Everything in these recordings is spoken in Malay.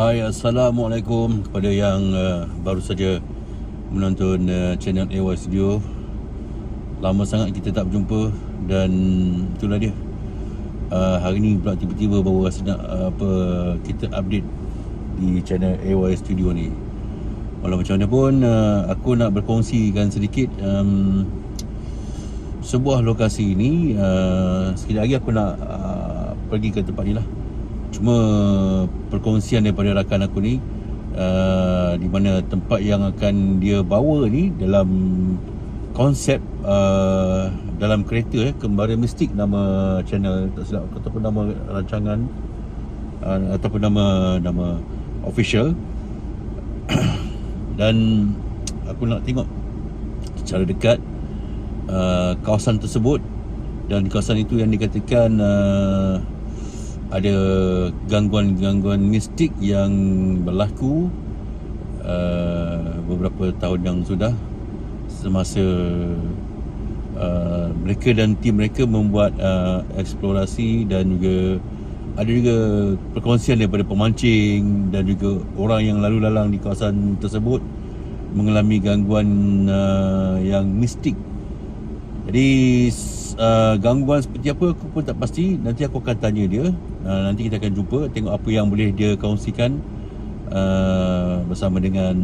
Hai, Assalamualaikum kepada yang uh, baru saja menonton uh, channel AY Studio. Lama sangat kita tak berjumpa dan itulah dia. Uh, hari ni pula tiba-tiba baru rasa nak uh, apa kita update di channel AY Studio ni. Walau macam mana pun uh, aku nak berkongsikan sedikit um, sebuah lokasi ni uh, sekejap lagi aku nak uh, pergi ke tempat ni lah cuma perkongsian daripada rakan aku ni uh, di mana tempat yang akan dia bawa ni dalam konsep uh, dalam kereta eh kembara mistik nama channel tak silap ataupun nama rancangan uh, ataupun nama nama official. Dan aku nak tengok secara dekat uh, kawasan tersebut. Dan kawasan itu yang dikatakan uh, ada gangguan-gangguan mistik yang berlaku uh, beberapa tahun yang sudah semasa uh, mereka dan tim mereka membuat uh, eksplorasi dan juga ada juga perkongsian daripada pemancing dan juga orang yang lalu lalang di kawasan tersebut mengalami gangguan uh, yang mistik. Jadi uh, gangguan seperti apa aku pun tak pasti. Nanti aku akan tanya dia. Uh, Nanti kita akan jumpa Tengok apa yang boleh dia kongsikan uh, Bersama dengan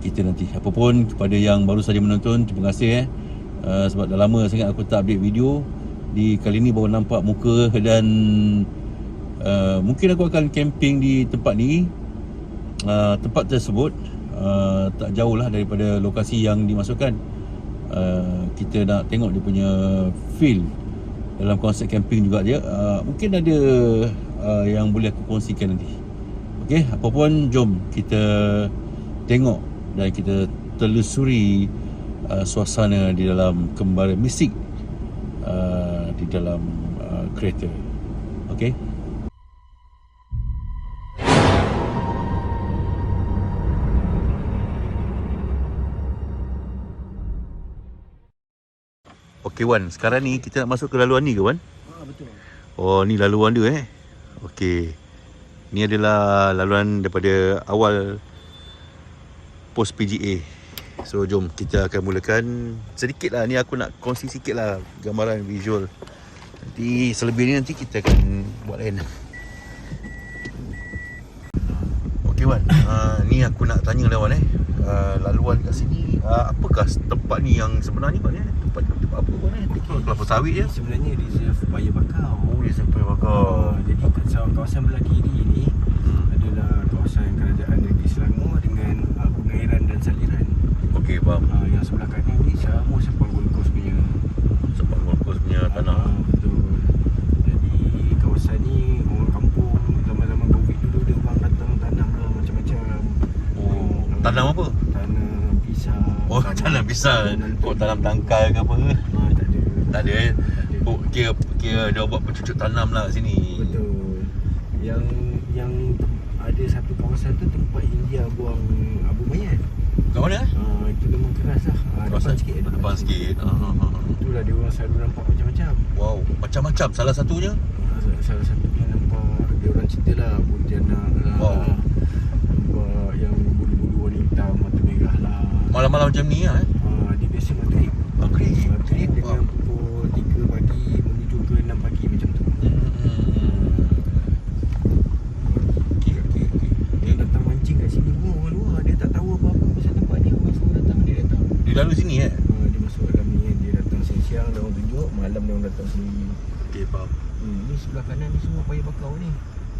kita nanti. Apapun kepada yang baru saja menonton Terima kasih eh. Uh, Sebab dah lama sangat aku tak update video. Di kali ni baru nampak muka dan uh, Mungkin aku akan camping di tempat ni. Uh, Tempat tersebut uh, Tak jauh lah daripada lokasi yang dimasukkan uh, kita nak tengok dia punya feel dalam konsep camping juga dia uh, mungkin ada uh, yang boleh aku kongsikan nanti Okey, apa pun jom kita tengok dan kita telusuri uh, suasana di dalam kembara mistik uh, di dalam uh, kereta. Okey. Okey Wan, sekarang ni kita nak masuk ke laluan ni ke Wan? Ah betul. Oh, ni laluan dia eh. Okey. Ni adalah laluan daripada awal pos PGA. So jom kita akan mulakan sedikit lah ni aku nak kongsi sikit lah gambaran visual. Nanti selebih ni nanti kita akan buat lain. Okey Wan, uh, ni aku nak tanya lah Wan eh. Uh, laluan kat sini uh, apakah tempat ni yang sebenarnya Wan eh? Tempat, tempat apa Wan eh? Tempat kelapa sawit je. Sebenarnya reserve Paya Bakau. Oh, dia sampai bakar. Ah, jadi kawasan, kawasan belah kiri ni Hmm. adalah kawasan kerajaan negeri Selangor dengan uh, pengairan dan saliran. Okey, faham. Uh, yang sebelah kanan ni sama Sepang Gold Coast punya. Sepang Gold Coast punya tanah. Ah, betul. Jadi kawasan ni orang kampung zaman-zaman Covid dulu dia orang datang tanam lah macam-macam. Oh, tanam apa? Oh, tanam pisang. Oh, tanam tangkal ke apa ke? Ah, tak ada. Tak ada eh. Tak ada. Oh, kira kira dia buat pencucuk tanam lah sini. Betul. Yang yang ada satu kawasan tu tempat India buang abu mayat. Kat mana eh? Ah itu memang keras lah. Ah, depan sikit. Depan sikit. Ah, ah, ah. Itulah dia orang selalu nampak macam-macam. Wow, macam-macam salah satunya. Sa- salah satunya nampak dia orang cerita lah Pontianak lah. Wow. Nampak yang bulu-bulu warna hitam mata merah lah. Malam-malam macam ni lah eh. Ah, dia biasa maghrib. Maghrib. Maghrib Wow. dengan pukul 3 pagi menuju ke 6 pagi macam tu. Okey, okey, okey. Dia datang mancing kat sini pun orang luar Dia tak tahu apa-apa pasal tempat ni Orang suruh datang dia datang Dia lalu sini eh? ha, Dia masuk dalam ni Dia datang siang-siang Dia orang tunjuk Malam dia orang datang sini Okey, faham. hmm, Ni sebelah kanan ni semua payah bakau ni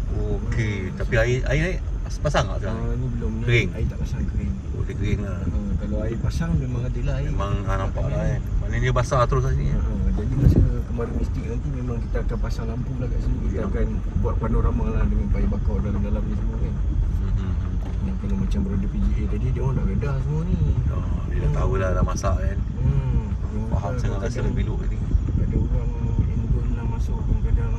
Okey, tapi air air naik pasang tak ha, sekarang? Ni belum ni Kering? Air tak pasang kering Oh, dia kering lah. ha, Kalau air pasang memang ada lah air Memang ah, nampak lah eh. Maknanya dia basah terus kat sini. Ha, ha, jadi masa kemarin mistik nanti memang kita akan pasang lampu lah kat sini Kita Ya. akan buat panorama lah dengan payah bakau dalam-dalam ni semua kan Hmm, hmm, hmm. Yang kalau macam berada PGA tadi dia orang dah reda semua ni Oh, dia dah tahu lah dah masak kan. Hmm, Faham sangat rasa lebih luk ni. Ada orang Indon lah masuk kadang-kadang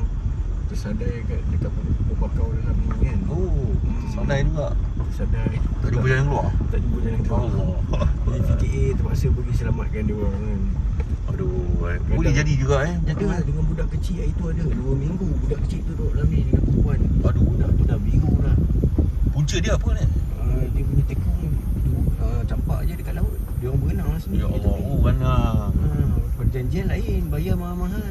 tersadai kat dekat pokok bakau dalam ni kan. Oh, sadai juga. Tersadai. Tak jumpa jalan keluar. Tak jumpa jalan keluar. Allah. Jadi PKA terpaksa pergi selamatkan dia orang kan. Aduh, eh. boleh jadi juga eh. Ada lah dengan budak kecil hari tu ada. Dua minggu budak kecil tu duduk dalam ni dengan perempuan. Aduh. Budak tu dah biru dah. Punca dia apa ni? uh, Dia punya tekong uh, Campak je dekat laut Dia orang berenang lah sini Ya Allah, oh renang. uh, Perjanjian lain Bayar mahal-mahal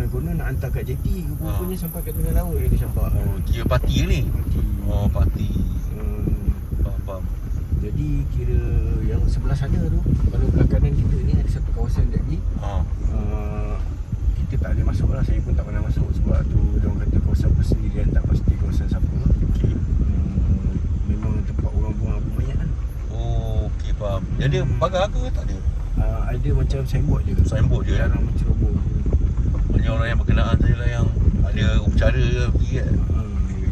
uh, Konon nak hantar kat jeti Rupanya sampai kat tengah laut Dia campak Oh, kira parti ke ni? Mati. Oh, parti. Hmm, Faham, faham. Jadi kira yang sebelah sana tu Kalau belah kanan kita ni ada satu kawasan lagi Ha. uh, Kita tak boleh masuk lah Saya pun tak pernah masuk Sebab tu orang kata kawasan persendirian Tak pasti kawasan siapa Okey. hmm, Memang tempat orang buang abu mayat lah Oh, okey faham. Dia ada pagar ke tak ada? uh, Ada macam signboard je Signboard je, eh? Jarang menceroboh Hanya orang yang berkenaan sajalah yang ada upacara ke pergi kan. hmm.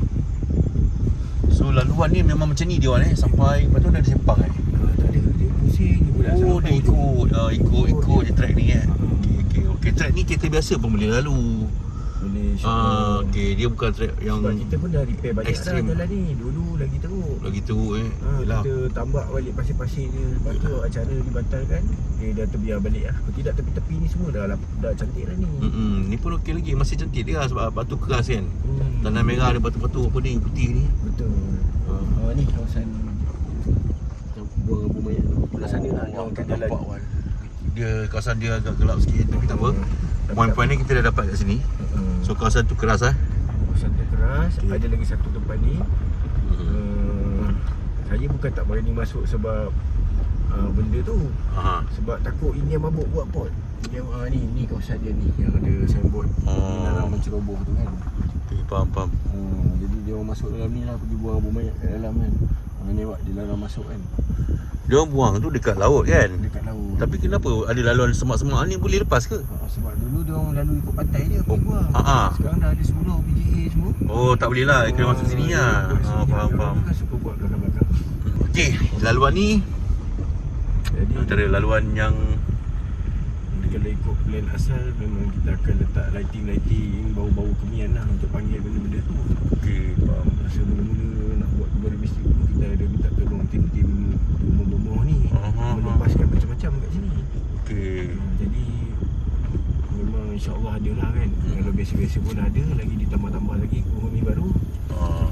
So laluan ni memang macam ni dia orang eh sampai lepas tu dah ada sempang eh. uh, Tak ada Dia pusing Dia boleh Oh dia ikut uh, ikut ikut je track ni eh. Ah. Okey okey okey track ni kereta biasa pun boleh lalu. Boleh Ah okey dia bukan track yang Sebab kita pun dah repair banyak ekstrim. dah jalan ni Dulu lagi teruk lagi teruk eh. Ha, kita tambak balik pasir-pasir dia Lepas tu acara dibatalkan Dia dah terbiar balik lah Kalau tidak tepi-tepi ni semua dah, lap- dah cantik dah ni Hmm ni pun okey lagi masih cantik dia lah sebab batu keras kan. hmm. Tanah merah ada batu-batu apa ni putih ni. Betul Ha. ha, Ni kawasan Buang mayat tu Belah sana lah Yang jalan Wan. Dia kawasan dia agak gelap sikit tapi tak apa. Poin-poin ni kita dah dapat kat sini. Hmm. So kawasan tu keras ah. Kawasan tu keras Okey. Ada lagi satu tempat ni Hmm. uh, Saya bukan tak berani masuk sebab uh, Benda tu Ha. Sebab takut India mabuk buat pot India, uh, ni, ni kawasan dia ni Yang ada signboard Oh. Dilarang menceroboh tu kan Okey faham faham. Hmm, jadi dia orang masuk dalam ni lah pergi buang abu mayat kat dalam kan. Ha, ni awak dilarang masuk kan. Dia orang buang tu dekat laut kan. Dekat laut. Tapi kenapa ada laluan semak-semak ni boleh lepas ke? ha, sebab dulu dia orang lalu ikut pantai pergi Oh, buang. ha, ha. Sekarang dah ada surau PJA semua. Oh tak boleh lah kena masuk sini lah. dia Ha, faham Dia faham. orang Kan suka buat. Okey, laluan ni Jadi antara laluan yang kalau ikut plan asal memang kita akan letak lighting-lighting bau-bau kemian lah untuk panggil benda-benda tu. okey faham. Masa mula-mula nak buat kembali mistik dulu kita ada minta tolong tim-tim rumah-rumah ni Aha. melepaskan macam-macam kat sini. Okey. Hmm, Jadi memang insyaAllah ada lah kan Hmm. Kalau biasa-biasa pun ada lagi ditambah-tambah lagi penghuni baru Ha.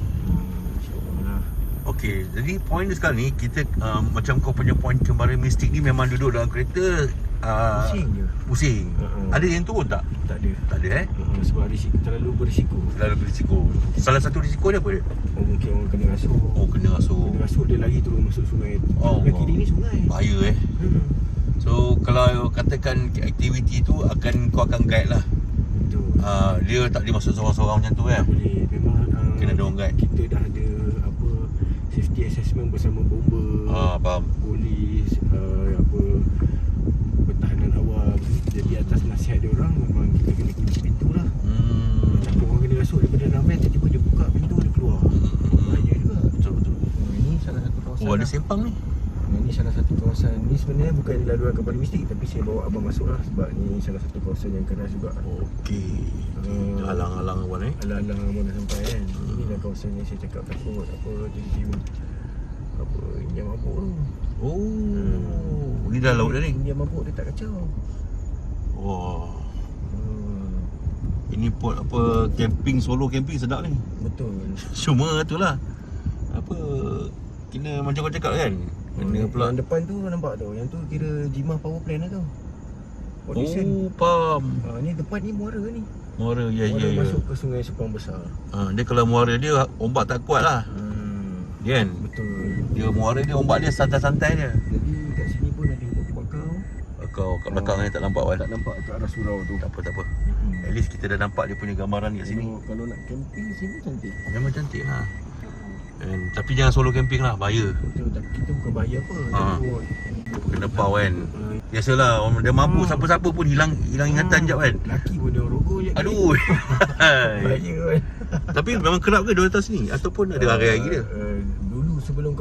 Okey, jadi poin dia sekarang ni kita uh, macam kau punya poin kemarin mistik ni memang duduk dalam kereta uh, Pusing je Pusing. Uh-uh. Ada yang turun tak? Tak ada Tak ada eh. uh, Sebab risiko, terlalu berisiko Lalu berisiko. Salah satu risiko dia apa dia? oh, Mungkin orang kena rasuk Oh kena rasuk. Kena rasuk dia lari turun masuk sungai Oh, Sebelah kiri ni sungai Bahaya eh. hmm. So kalau katakan aktiviti tu akan kau akan guide lah. Betul Uh, dia tak boleh masuk seorang-seorang macam tu kan. Tak boleh Memang uh, Kena ada orang guide. Kita dah ada Safety assessment bersama bomber Ah faham. polis uh, apa pertahanan awam jadi atas nasihat dia orang memang kita kena kunci pintu lah Hmm. takut orang kena rasuk daripada dalam van tiba-tiba dia buka pintu dia keluar bahaya juga Betul betul. uh, ini salah satu kawasan Oh ada lah. sempang ni. Uh, ini salah satu kawasan ni sebenarnya bukan laluan kembali mistik tapi saya bawa abang masuk lah sebab ni salah satu kawasan yang keras juga Okey. Hmm. Alang-alang awak eh. alang-alang abang dah sampai kan ini dah kawasan yang saya cakap takut apa tiba-tiba yang mabuk tu Oh. Ni dah laut dah ni. Dia mabuk dia tak kacau Wah. hmm. Ini pot apa camping solo camping sedap ni. Betul Cuma tu lah. Apa kena macam kau cakap kan. Kena Hmm, pula Yang depan tu nampak tu Yang tu kira Jimah power plant lah tu Audition Oh, faham. ha, Ni depan ni muara ni Muara ya Muara ya ya. masuk ke sungai Sepang Besar Ha, dia kalau muara dia ombak tak kuat lah. hmm. Dia kan? Betul Dia muara dia ombak dia santai-santai je. Jadi kat sini pun ada buku bakau Kau kat belakang ni tak nampak kan? Tak nampak ke arah surau tu Tak apa tak apa. hmm. At least kita dah nampak dia punya gambaran kat sini. Kalau, kalau nak camping sini cantik Memang cantik lah. And, tapi jangan solo camping lah, bahaya. Betul tapi kita bukan bahaya apa Ha. Kena pau kan. Ha, Biasalah, orang dia mabuk Hmm. siapa-siapa pun hilang hilang ingatan jap kan. Laki pun dia rogol je Aduh. Bahaya kan tapi memang kerap ke dia atas ni ataupun ada hari-hari dia? uh,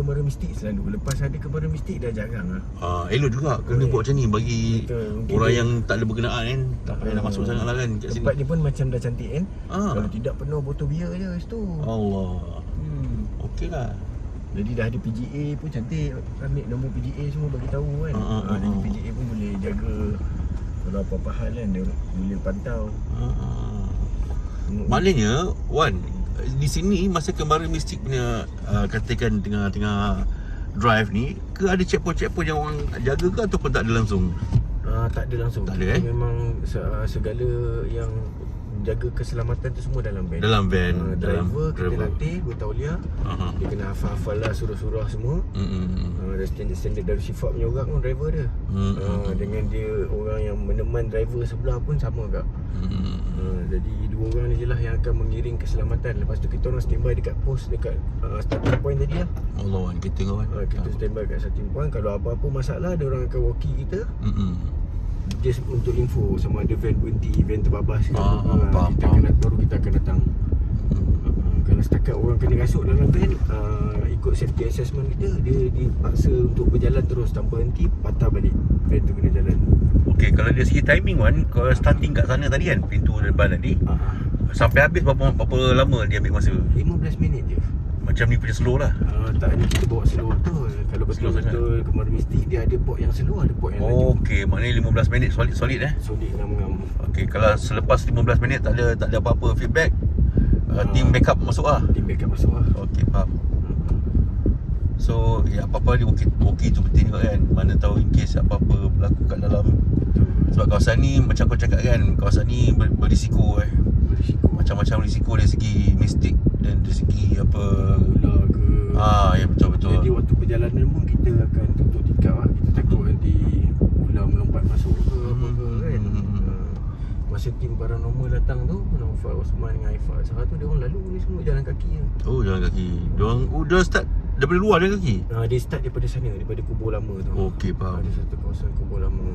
kemara mistik selalu Lepas ada kemara mistik dah jarang lah Ah, elok juga kena buat macam ni bagi Betul, orang dia- yang tak ada berkenaan kan. Tak payah nak Ah, masuk sangat lah kan kat Tempat sini. dia pun macam dah cantik kan Ah. Kalau tidak penuh botol bia je kat situ Allah. hmm. Okey lah. Jadi dah ada PGA pun cantik Ambil nombor PGA semua bagi tahu kan Ah, ah, Ah, Jadi. PGA pun boleh jaga Kalau apa-apa hal kan dia boleh pantau ah. Hmm. Maknanya Wan di sini masa kemarin mistik punya uh, katakan tengah tengah drive ni ke ada checkpoint-checkpoint yang orang jaga ke ataupun tak ada langsung? Ah, tak ada langsung. Tak ada, Kita eh? Memang ah, segala yang jaga keselamatan tu semua dalam van. Dalam van, dalam driver kita driver. latih buat tauliah. Aha. Dia kena hafal-hafal lah surah-surah semua. Hmm. Uh, ada standard-standard dari sifat punya orang pun driver dia. Hmm, Ah, hmm, hmm. dengan dia orang yang meneman driver sebelah pun sama kak. Hmm. Uh, jadi dua orang ni je lah yang akan mengiring keselamatan. Lepas tu kita orang standby dekat pos dekat uh, starting point tadi lah. Allah kan kita kawan. Uh, kita standby dekat starting point. Kalau apa-apa masalah, dia orang akan walkie kita. Hmm. Just untuk info sama ada van berhenti, van terbabas ke. Ah, Ah, faham, kita akan baru kita akan datang. Uh, kalau setakat orang kena rasuk dalam van, uh, ikut safety assessment kita, dia dipaksa untuk berjalan terus tanpa henti, patah balik. Van tu kena jalan. Okey, kalau dari segi timing Wan, kalau starting kat sana tadi kan, pintu depan tadi, Uh, sampai habis berapa berapa lama dia ambil masa? 15 minit je. Macam ni punya slow lah. Uh, tak ni kita bawa slow betul. Kalau Slow betul-betul kemarin mistik dia ada port yang slow, ada port yang laju. Okey, maknanya 15 minit solid solid eh. Solid ngam-ngam. Okey, kalau selepas 15 minit tak ada tak ada apa-apa feedback, uh, Ah. team backup masuk lah. Team backup masuk lah. Okey, faham. So, ya apa-apa dia walkie, walkie tu penting juga kan. Mana tahu in case apa-apa berlaku kat dalam. Sebab kawasan ni macam kau cakap kan, kawasan ni ber, berisiko eh. Berisiko. Macam-macam risiko dari segi mistik dan dari segi apa ke. Ah, ya betul betul. Jadi waktu perjalanan pun kita akan tutup tingkap lah Kita takut nanti ular melompat masuk ke apa ke kan Hmm. Ah, Masa tim paranormal datang tu Naufal Osman dengan Aifah Sarah tu dia orang lalu ni semua jalan kaki je Oh, jalan kaki. Diorang oh, dia start daripada luar jalan kaki. Ah, Dia start daripada sana Daripada kubur lama tu Okey, faham. Ada satu kawasan kubur lama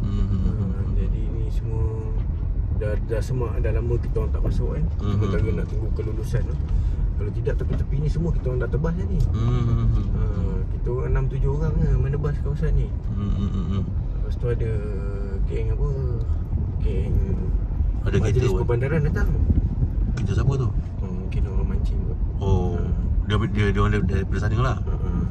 Hmm. hmm, hmm. Jadi ni semua Dah, dah semak dah lama kita orang tak masuk kan Hmm. Sementara nak tunggu kelulusan tu Kalau tidak tepi-tepi ni semua kita orang dah tebas dah ni Hmm, hmm, hmm. Ah, Kita orang 6-7 orang je menebas kawasan ni Hmm, hmm, hmm, hmm. Lepas tu ada geng apa Geng Ada kereta Majlis Wan. perbandaran datang Kita siapa tu? Oh, Mungkin orang mancing kot Oh, dia dia dia orang dari- daripada sana lah. uh-huh.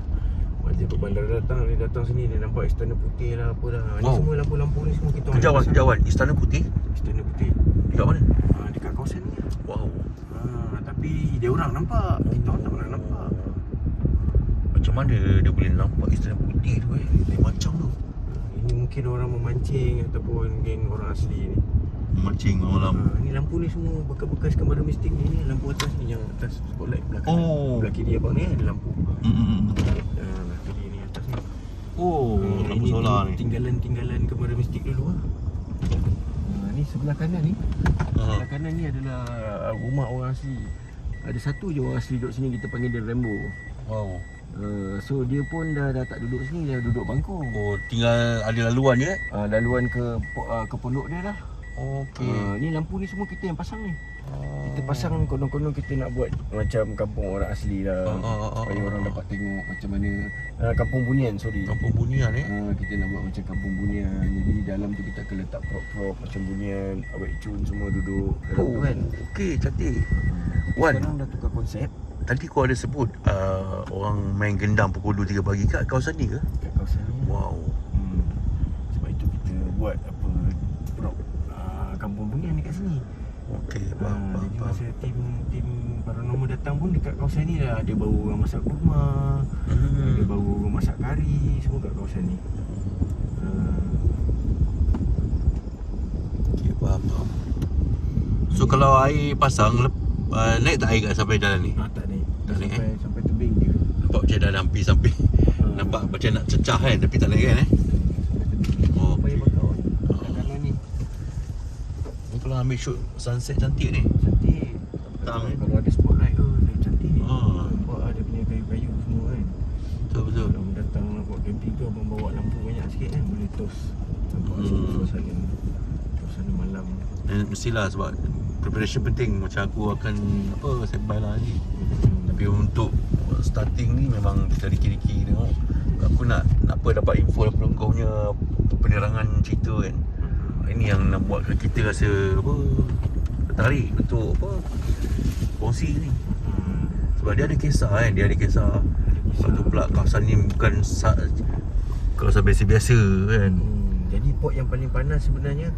Majlis perbandaran datang Dia datang sini Dia nampak istana putih lah Apa dah Ni Wow. semua lampu-lampu ni semua kita Kejauhan, kejauhan. Istana Putih Istana putih dekat mana? ha, Dekat kawasan ni Wow. ha, Tapi dia orang nampak Kita orang tak pernah nampak Macam mana dia boleh nampak Istana Putih tu eh? Lain macam tu. Ini mungkin orang memancing Ataupun geng orang asli ni Mancing malam. ha, Ni lampu ni semua Bekas-bekas kamera mistik ni, Lampu atas ni Yang atas spotlight belakang Oh. Belah kiri abang ni ada lampu Hmm. Ha, belah kiri ni atas ni Oh, Ah, lampu solar ni. Tinggalan-tinggalan kamera mistik dulu lah ha, Ni sebelah kanan ni Ha. Sebelah kanan ni adalah rumah orang asli Ada satu je orang asli duduk sini Kita panggil dia Rambo Wow. uh, So dia pun dah, dah tak duduk sini Dia duduk bangkong Oh, tinggal ada laluan je eh? uh, Laluan ke uh, ke pondok dia lah Okey. uh, Ni lampu ni semua kita yang pasang ni Kita pasang konon-konon kita nak buat Macam kampung orang asli lah Ah, ah, ah, Supaya ah, orang ah. dapat tengok macam mana uh, Kampung Bunian sorry Kampung Bunian eh? Ha, kita nak buat macam kampung bunian Jadi dalam tu kita akan letak prop-prop macam bunian Awet cun semua duduk dalam tu kan okey, cantik. Wan. Sekarang dah tukar konsep Tadi kau ada sebut uh, orang main gendang pukul 2 3 pagi kat kawasan ni ke? kat kawasan ni Wow. hmm. Sebab itu kita buat apa kampung bunian dekat sini Okey, ha, faham, faham, Jadi faham. masa tim tim paranormal datang pun dekat kawasan ni dah Ada bau orang masak kurma Hmm. Ada bau orang masak kari Semua kat kawasan ni ha. Okey, faham, faham. So kalau air pasang lep- uh, naik tak air kat sampai jalan ni? ha tak naik Tak naik, sampai, sampai tebing je Nampak macam dah hampir sampai Ah. Nampak macam nak cecah kan tapi tak naik kan eh? Oh, Apa yang okey. bakar Ah. Kanan ni Ni kalau ambil shoot sunset cantik ni. Cantik Petang, eh? Kalau ada spotlight tu Dia cantik Ah. Nampak ada punya kayu-kayu semua kan Betul betul. Kalau datang nak buat camping tu Abang bawa lampu banyak sikit kan Boleh tos Nampak Hmm. hmm. suasana Suasana malam Dan mestilah sebab preparation penting macam aku akan apa standby lah nanti. hmm. Tapi untuk starting ni memang kita riki-riki tengok aku nak nak apa dapat info daripada kau punya penerangan cerita kan. Ini yang nak buatkan kita rasa apa tertarik untuk apa kongsi ni. Hmm. Sebab dia ada kisah kan, dia ada kisah. Lepas tu pula kawasan ni bukan sa- kawasan biasa-biasa kan. Hmm. Jadi port yang paling panas sebenarnya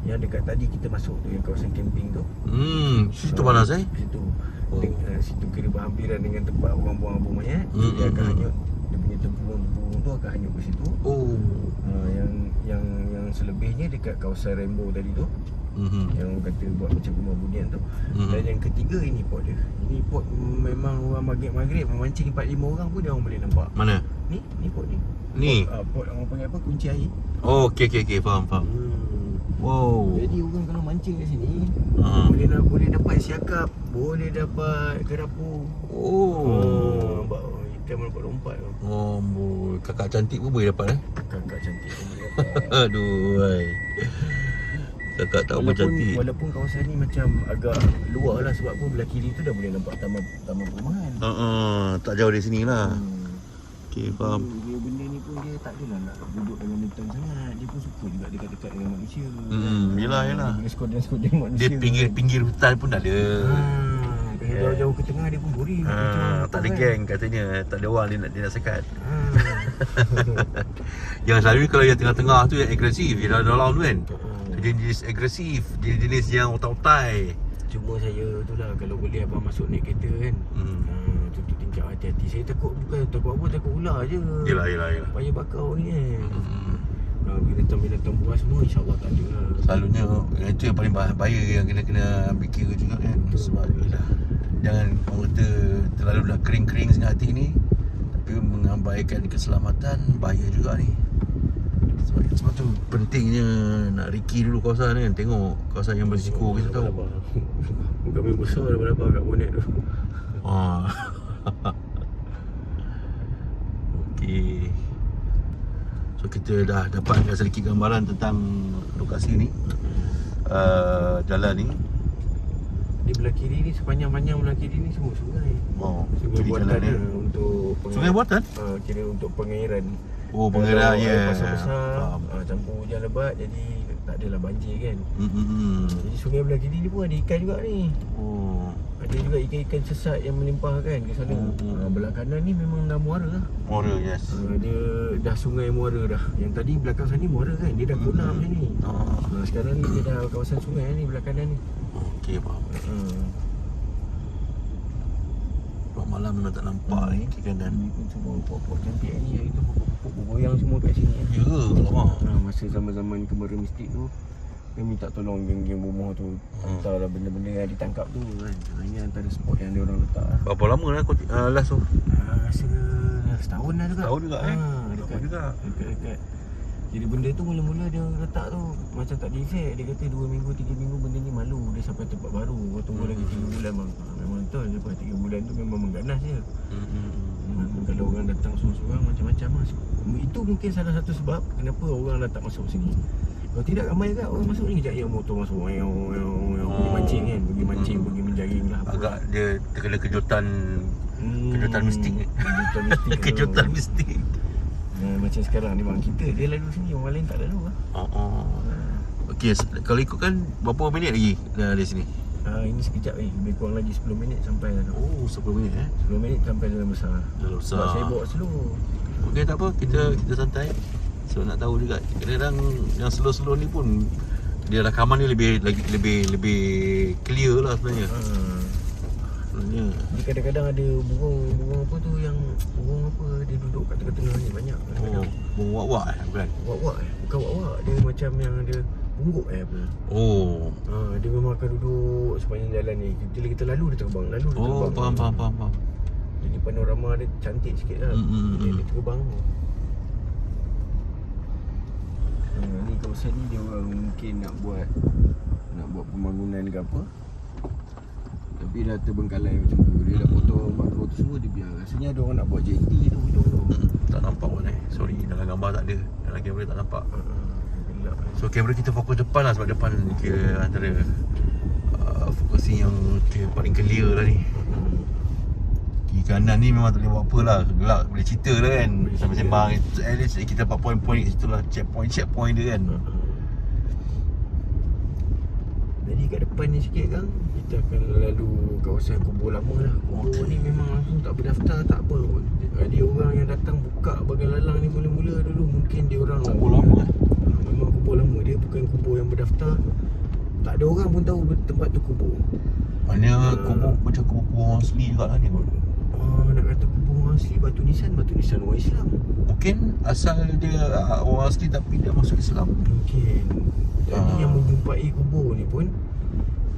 Yang dekat tadi kita masuk tu Yang kawasan camping tu Hmm, situ panas eh? Situ Oh. Dengan, uh, situ kira berhampiran dengan tempat orang buang abu mayat Hmm, Dia akan hmm, hanyut Akan hanyut ke situ Oh. uh, Yang yang yang selebihnya dekat kawasan Rainbow tadi tu Mhm. Yang orang kata buat macam rumah bunian tu Mhm. Dan yang ketiga ini pot dia Ini pot memang orang maghrib-maghrib Memancing 4-5 orang pun dia orang boleh nampak Mana? Ni, ni pot ni Ni. pot, uh, pot orang panggil apa, kunci air Oh, okey okey okey, faham faham. hmm. Wow. Jadi orang kalau mancing kat sini Ha. Boleh boleh dapat siakap Boleh dapat kerapu Oh. oh. Nampak oh, ikan melompat-lompat tu Oh, boy. kakak cantik pun boleh dapat eh. Kakak cantik pun boleh dapat Aduh, hai. Kakak tak apa cantik. walaupun kawasan ni macam agak luar lah Sebab pun belah kiri tu dah boleh nampak taman taman perumahan Ha uh, tak jauh dari sini lah. hmm. Okey, faham. Dia, dia benda ni pun dia tak adalah nak duduk dengan hutan sangat Dia pun suka juga dekat-dekat dengan manusia Hmm, yelah, yelah. Dia boleh skodeng-skodeng manusia Dia pinggir-pinggir hutan pun ada. Ah, kalau Yeah. jauh-jauh ke tengah dia pun boring Ha, apa tak ada kan. geng katanya. Tak ada orang dia nak dia nak sekat. Ah. Yang selalu kalau yang tengah-tengah tu yang agresif, yang dalam tu kan. Hmm. Dia jenis agresif, dia jenis yang otak-otai. Cuma saya tu lah kalau boleh abang masuk naik kereta kan. Hmm. Hmm. tutup tingkap hati-hati. Saya takut bukan takut apa takut ular je. Yelah, yelah, yelah. Payah bakau ni kan. Hmm. Ha, binatang-binatang buas semua insya-Allah tak ada lah. Selalunya itu yang paling bah- bahaya yang kena kena kira juga kan. Sebab yelah jangan orang kata terlalu nak kering-kering sangat hati ni tapi mengabaikan keselamatan bahaya juga ni. Sebab, sebab tu pentingnya nak riki dulu kawasan kan Tengok kawasan yang berisiko kita tahu Muka main besar dah berapa kat bonet tu. Ah. Okey. So kita dah dapatkan sedikit gambaran tentang lokasi ni. Uh, jalan ni. Di belah kiri ni sepanjang-panjang belah kiri ni semua sungai. Oh, Sungai kiri buatan jalan dia ni. untuk Sungai buatan? Ha, kira untuk pengairan. Oh, pengairan Kalau ya. air Pasal besar, Faham. ha, campur hujan lebat jadi tak adalah banjir kan. Hmm, hmm, hmm. Jadi sungai belah kiri ni pun ada ikan juga ni. Oh. Ada juga ikan-ikan sesat yang melimpah kan ke sana. Hmm, hmm. Ha, belah kanan ni memang dah muara lah. Muara, yes. Ha, dia dah sungai muara dah. Yang tadi belakang sana ni muara kan. Dia dah konam Hmm. macam ni. Oh. Ha, sekarang ni dia dah kawasan sungai ni belah kanan ni. Okey, faham. Ha. Malam memang tak nampak ni kiri kanan. Ni pun semua pokok-pokok cantik ni. Hari tu pokok-pokok bergoyang semua kat sini. kan. Ya, lama. Ha, masa zaman-zaman kemara mistik tu dia minta tolong geng-geng rumah tu Hmm. hantarlah benda-benda yang ditangkap tu kan. Ini antara spot yang dia orang letak lah. Berapa lama lah kau uh, last tu? Ha, rasa setahun dah juga. Setahun juga, eh? Ha, dekat, juga. Dekat-dekat. Jadi benda tu mula-mula dia letak tu macam tak di-effect. Dia kata 2 minggu, 3 minggu benda ni malu. Dia sampai tempat baru. Kau tunggu lagi 3 bulan bang. Ha, memang betul. Lepas 3 bulan tu memang mengganas je. Hmm, hmm, hmm. Hmm, kalau orang datang seorang-seorang macam-macam lah. Itu mungkin salah satu sebab kenapa orang dah tak masuk sini. Kalau tidak ramai kan orang masuk ni kejap yang motor masuk. Yang yang yang pergi Oh. mancing kan, pergi mancing, Hmm. pergi menjaring lah. apa. Agak dia terkena kejutan Hmm, kejutan mistik ni. Kejutan mistik. kejutan mistik. Nah, macam sekarang ni bang kita dia lalu sini orang lain tak lalu lah. Oh, oh. Okey, se- kalau ikutkan berapa minit lagi dari sini? Ah ini sekejap ni, lebih kurang lagi 10 minit sampai lah. Oh, 10 minit eh. 10 minit sampai Jalan Besar. Jalan Besar. Sebab saya bawa slow. Okey, tak apa. Kita kita santai. So nak tahu juga. Kadang-kadang yang slow-slow ni pun dia rakaman ni lebih lagi lebih lebih clear lah sebenarnya. Ha. Sebenarnya. Jadi kadang-kadang ada burung burung apa tu yang burung apa dia duduk kat tengah-tengah ni banyak. Oh, Kadang-kadang. bung wak-wak eh bukan? Wak-wak eh. Bukan wak-wak, dia macam yang ada pungguk eh apa. Oh. Ha, dia memang akan duduk sepanjang jalan ni. Bila kita lalu dia terbang, lalu dia Oh, terbang. faham faham faham faham. Jadi panorama dia cantik sikit lah. Hmm, hmm, Dia, hmm. dia terbang. Ha, ni kawasan ni dia orang mungkin nak buat nak buat pembangunan ke apa. Tapi dah terbengkalai macam tu. Dia dah potong bakau tu semua dia biar. Rasanya ada orang nak buat jetty tu hujung tu. Hmm, tak nampak pun eh. Sorry, dalam gambar tak ada. Dalam kamera tak nampak. So kamera kita fokus depan lah sebab depan kira antara uh, focusing yang paling clear lah ni. Kanan ni memang tak boleh buat apa lah. Gelap boleh cerita lah kan. Boleh Sambil cerita. sembang At least kita dapat point-point kat situ lah. Checkpoint-checkpoint dia kan. Jadi kat depan ni sikit kan Kita akan lalu kawasan kubur lama lah. Kubur ni memang langsung tak berdaftar tak apa. Pun Ada orang yang datang buka bagai lalang ni mula-mula dulu Mungkin dia orang Kubur lama, eh? Ha, Memang kubur lama. Dia bukan kubur yang berdaftar. Tak ada orang pun tahu tempat tu kubur. Maknanya kubur macam kubur-kubur orang asli juga lah ni kot Nak kata orang asli batu nisan batu nisan orang Islam Mungkin asal dia ah, orang asli tapi dia masuk Islam mungkin jadi Ah. yang menjumpai kubur ni pun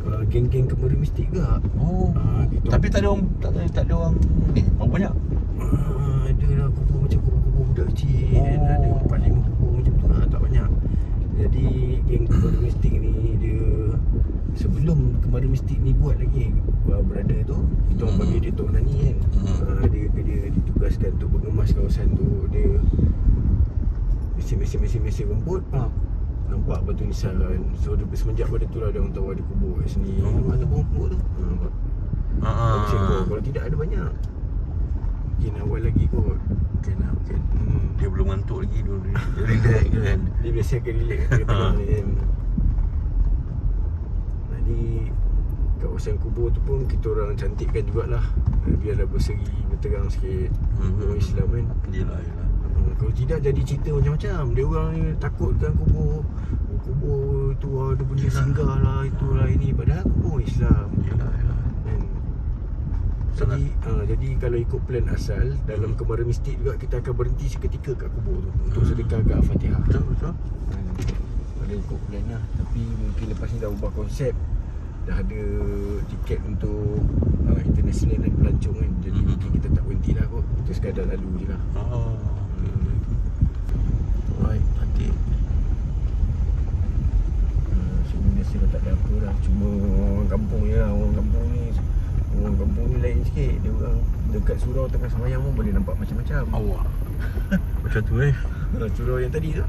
uh, geng-geng kemari mistik juga Oh gitu. Tapi tak ada orang tak ada, tak ada orang ni Berapa banyak? Ah, ada lah kubur macam kubur-kubur budak kecil Oh. Dan ada empat lima kubur macam tu lah Tak banyak Jadi geng kemari mistik ni dia Sebelum kemari mistik ni buat lagi uh, Brother tu Kita orang Hmm. panggil dia Tok Nani kan. Hmm. Ah, dia, dia ditugaskan untuk mengemas kawasan tu. Dia Mesin-mesin-mesin rumput. Ah, Nampak batu nisan So dia, semenjak pada tu lah dia orang tahu ada kubur kat sini. Oh. Ataupun kubur tu? Ah, nampak. Ah, Macam tu. Kalau tidak ada banyak. Mungkin awal lagi kot. Mungkin lah mungkin hmm. Dia belum ngantuk lagi Dia, dia, dia relax kan? Dia biasa akan relax. Tengah tengah ni kan. Jadi Kawasan kubur tu pun kita orang cantikkan jugalah. Eh, Biarlah berseri berterang sikit. Mhm. Orang Islam kan. Yelah yelah. Hmm, Kalau tidak jadi cerita macam-macam. Dia orang ni takutkan kubur. Kubur tu ada benda singgah lah Itulah ini. Padahal kubur Islam. Yelah yelah. Kan? Jadi uh, jadi kalau ikut plan asal dalam kemara mistik juga kita akan berhenti seketika kat kubur tu. Untuk Hmm. sedekah agak Al-Fatihah. Betul betul? Ada ikut plan lah. Tapi mungkin lepas ni dah ubah konsep Dah ada tiket untuk uh, international dan pelancong kan. Jadi Mhm. mungkin kita tak berhenti lah kot. Kita sekadar lalu je lah. Oh hmm. Right Nanti. Uh, Sebenarnya dah tak ada apa lah Cuma orang kampung je lah. Orang kampung ni Orang kampung ni lain sikit. Dia orang dekat surau tengah semayang pun boleh nampak macam-macam. Awak. Macam tu eh. Uh, Surau yang tadi tu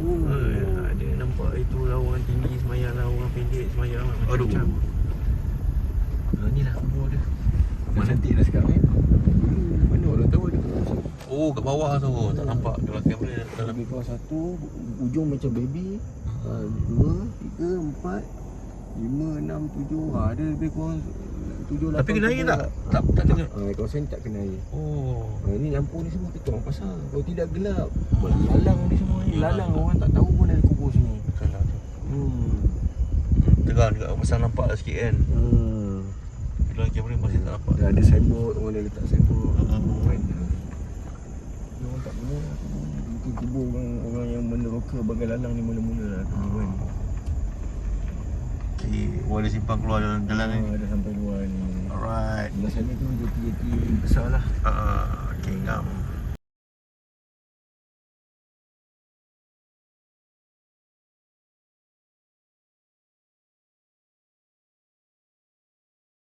Oh. Uh, Ada nampak itu lah orang tinggi semayang lah Orang pendek semayang lah Aduh. macam-macam uh, Ni lah kubur dia. Mana? cantik dah sekarang eh? Mana orang tahu ada kubur Oh kat bawah tu. Tak nampak. Kalau kamera dalam Lebih kurang satu Ujung macam baby. Uh, Dua Tiga Empat Lima Enam Tujuh. Ha, Ada lebih kurang Tujuh Tapi kena air tak? Tak, tak dengar uh, Kawasan ni tak kena air. Oh. Uh, Ni lampu ni semua kita orang pasang. Kalau tidak gelap Hmm. Lalang ni semua ni. Lalang orang tak tahu pun ada kubur sini. Betul lah tu. Hmm. Terang juga Pasal nampak lah sikit kan. Hmm. Dalam kamera masih tak nampak. Dah ada signboard Orang dah letak signboard Hmm. Mana Ni orang tak guna lah. Mungkin kubur orang, orang yang meneroka Bagai lalang ni mula-mula lah tu kan Okay Oh ada simpang keluar dalam jalan ni. Ah, Ada sampai luar ni. Alright. Belah sana tu jeti-jeti besar lah. Ah, Okay ngam